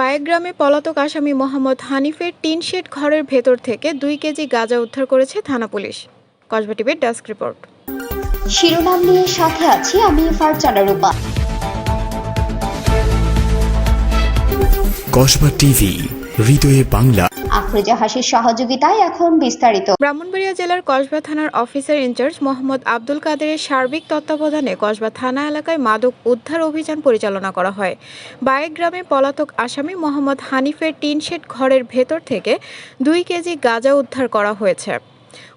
বায়েগ্রামে পলাতক আসামি মোহাম্মদ হানিফের টিনশেড ঘরের ভেতর থেকে দুই কেজি গাঁজা উদ্ধার করেছে থানা পুলিশ। কসবা টিভির ডেস্ক রিপোর্ট। শিরোনাম নিয়ে সাথে আছি আমি ফারজানা রূপা। কসবা টিভি হৃদয়ে বাংলা। আফরোজা হাসির সহযোগিতায় এখন বিস্তারিত। ব্রাহ্মণবাড়িয়া জেলার কসবা থানার অফিসার ইনচার্জ মোহাম্মদ আব্দুল কাদেরের সার্বিক তত্ত্বাবধানে কসবা থানা এলাকায় মাদক উদ্ধার অভিযান পরিচালনা করা হয়। বায়েক গ্রামে পলাতক আসামি মোহাম্মদ হানিফের টিন শেড ঘরের ভেতর থেকে দুই কেজি গাঁজা উদ্ধার করা হয়েছে।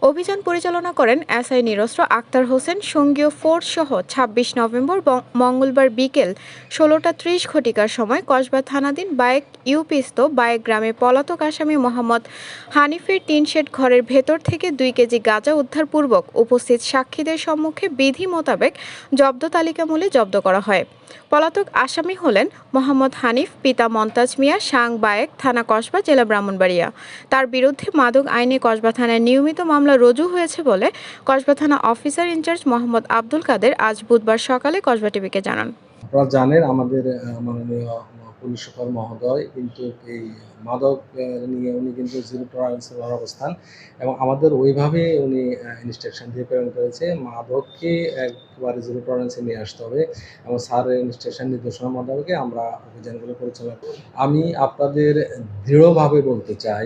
অভিযান পরিচালনা করেন এসআই নিরস্ত্র আক্তার হোসেন। সঙ্গীয় ফোর্স সহ ছাব্বিশ নভেম্বর মঙ্গলবার বিকেল ষোলোটা ত্রিশ ঘটিকার সময় কসবা থানাধীন বায়েক ইউপিস্ত বায়েক গ্রামে পলাতক আসামি মোহাম্মদ হানিফের টিন শেড ঘরের ভেতর থেকে দুই কেজি গাঁজা উদ্ধারপূর্বক উপস্থিত সাক্ষীদের সম্মুখে বিধি মোতাবেক জব্দ তালিকা মূলে জব্দ করা হয়। পলাতক আসামি হলেন মোহাম্মদ হানিফ, পিতা মন্তাজ মিয়া, সাং বায়েক, থানা কসবা, জেলা ব্রাহ্মণবাড়িয়া। তার বিরুদ্ধে মাদক আইনে কসবা থানায় নিয়মিত মামলা রুজু হয়েছে বলে কসবা থানা officer in charge Mohammad Abdul Kader আজ বুধবার সকালে কসবা টিভিকে জানান। আপনারা জানেন আমাদের মাননীয় পুলিশ সুপার মহোদয় কিন্তু এই মাদক নিয়ে উনি কিন্তু জিরো টলারেন্সের অবস্থান এবং আমাদের ওইভাবে উনি ইনস্ট্রাকশন দিয়ে প্রেরণ করেছে, মাদককে একবারে জিরো টলারেন্সে নিয়ে আসতে হবে এবং স্যারের ইনস্ট্রাকশন নির্দেশনা মোতাবেকে আমরা অভিযানগুলো পরিচালনা আমি আপনাদের দৃঢ়ভাবে বলতে চাই